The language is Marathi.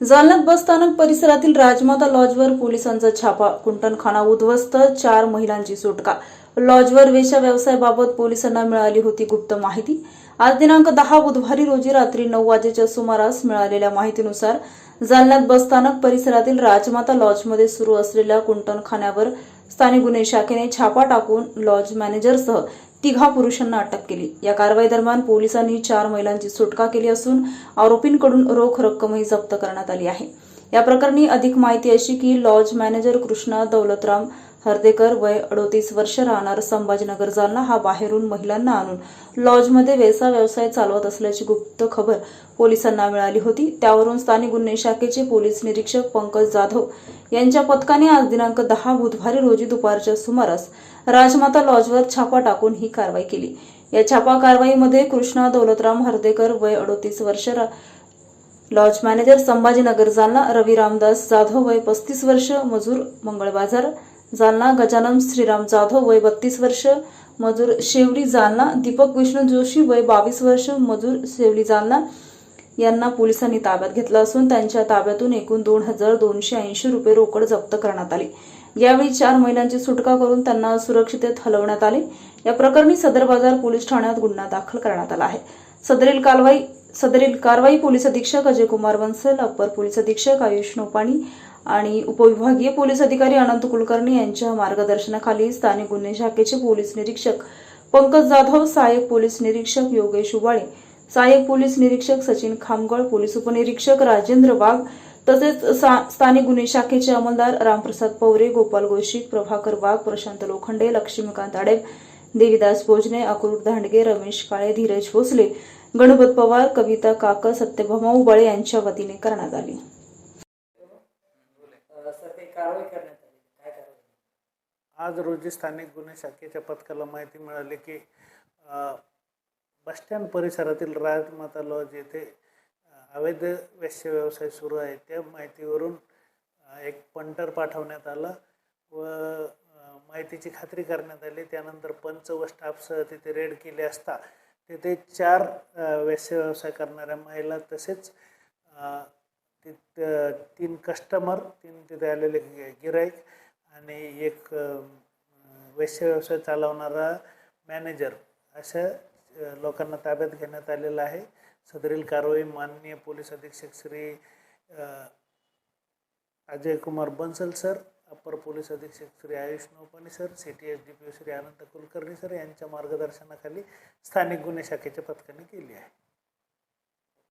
जालन्यात बसस्थानक परिसरातील राजमाता लॉजवर पोलिसांचा छापा कुंटणखाना उद्ध्वस्त चार महिलांची सुटका. लॉजवर वेशा व्यवसायाबाबत पोलिसांना मिळाली होती गुप्त माहिती. आज दिनांक दहा बुधवारी रोजी रात्री नऊ वाजेच्या सुमारास मिळालेल्या माहितीनुसार जालन्यात बसस्थानक परिसरातील राजमाता लॉजमध्ये सुरू असलेल्या कुंटणखान्यावर स्थानिक गुन्हे शाखेने छापा टाकून लॉज मॅनेजरसह तिघा पुरुषांना अटक केली. या कारवाई दरम्यान पोलिसांनी चार महिलांची सुटका केली असून आरोपींकडून रोख रक्कमही जप्त करण्यात आली आहे. या प्रकरणी अधिक माहिती अशी की लॉज मॅनेजर कृष्णा दौलतराम हर्देकर वय अडोतीस वर्ष राहणार संभाजीनगर जालना हा बाहेरून महिलांना आणून लॉजमध्ये वेसा व्यवसाय चालवत असल्याची गुप्त खबर पोलिसांना मिळाली होती. त्यावरून स्थानिक गुन्हे शाखेचे पोलीस निरीक्षक पंकज जाधव यांच्या पथकाने आज दिनांक दहा बुधवारी रोजी दुपारच्या सुमारास राजमाता लॉजवर छापा टाकून ही कारवाई केली. या छापा कारवाईमध्ये कृष्णा दौलतराम हर्देकर वय अडोतीस वर्ष रा- लॉज मॅनेजर संभाजीनगर जालना रवी रामदास जाधव वय पस्तीस वर्ष मजूर मंगळ बाजार जालना गजानन श्रीराम जाधव वय बत्तीस वर्ष मजूर शेवली जालना दीपक विष्णू जोशी वय बावीस वर्ष मजूर शेवली जालना यांना पोलिसांनी ताब्यात घेतलं असून त्यांच्या ताब्यातून एकूण दोन हजार दोनशे ऐंशी रुपये रोकड जप्त करण्यात आली. यावेळी चार महिलांची सुटका करून त्यांना सुरक्षितेत हलवण्यात आले. या प्रकरणी सदर बाजार पोलीस ठाण्यात गुन्हा दाखल करण्यात आला आहे. सदरील कारवाई सदरील कारवाई पोलीस अधीक्षक अजय कुमार बन्सल अपर पोलीस अधीक्षक आयुष नोपाणी आणि उपविभागीय पोलीस अधिकारी अनंत कुलकर्णी यांच्या मार्गदर्शनाखाली स्थानिक गुन्हे शाखेचे पोलीस निरीक्षक पंकज जाधव सहाय्यक पोलीस निरीक्षक योगेश उबाळे सहाय्यक पोलीस निरीक्षक सचिन खामगळ पोलीस उपनिरीक्षक राजेंद्र वाघ तसेच स्थानिक गुन्हे शाखेचे अंमलदार रामप्रसाद पवरे गोपाल गोशिक प्रभाकर वाघ प्रशांत लोखंडे लक्ष्मीकांत आडेब देवीदास भोजने अक्रूर दांडगे रमेश काळे धीरज भोसले गणपत पवार कविता काकर सत्यभामा उबाळे यांच्या वतीने करण्यात आली. आज रोजी स्थानिक गुन्हे शाखेच्या पथकाला माहिती मिळाली की बसस्टँड परिसरातील राजमाता लॉज येथे अवैध वेश्य व्यवसाय सुरू आहे. त्या माहितीवरून एक पंटर पाठवण्यात आला व माहितीची खात्री करण्यात आली. त्यानंतर पंच व स्टाफसह तिथे रेड केले असता तिथे चार अ, वेश्य व्यवसाय करणाऱ्या महिला तसेच तिथं तीन कस्टमर तीन तिथे आलेले गिराईक आणि एक वैश्य वेश्य व्यवसाय चालवणारा मॅनेजर अशा लोकांना ताब्यात घेण्यात आलेलं आहे. सदरील कारवाई माननीय पोलीस अधीक्षक श्री अजय कुमार बन्सल सर अप्पर पोलीस अधीक्षक Shri Ayush Naupani sir C T S D P O Shri Anant Kulkarni sir यांच्या मार्गदर्शनाखाली स्थानिक गुन्हे शाखेच्या पथकाने केली आहे.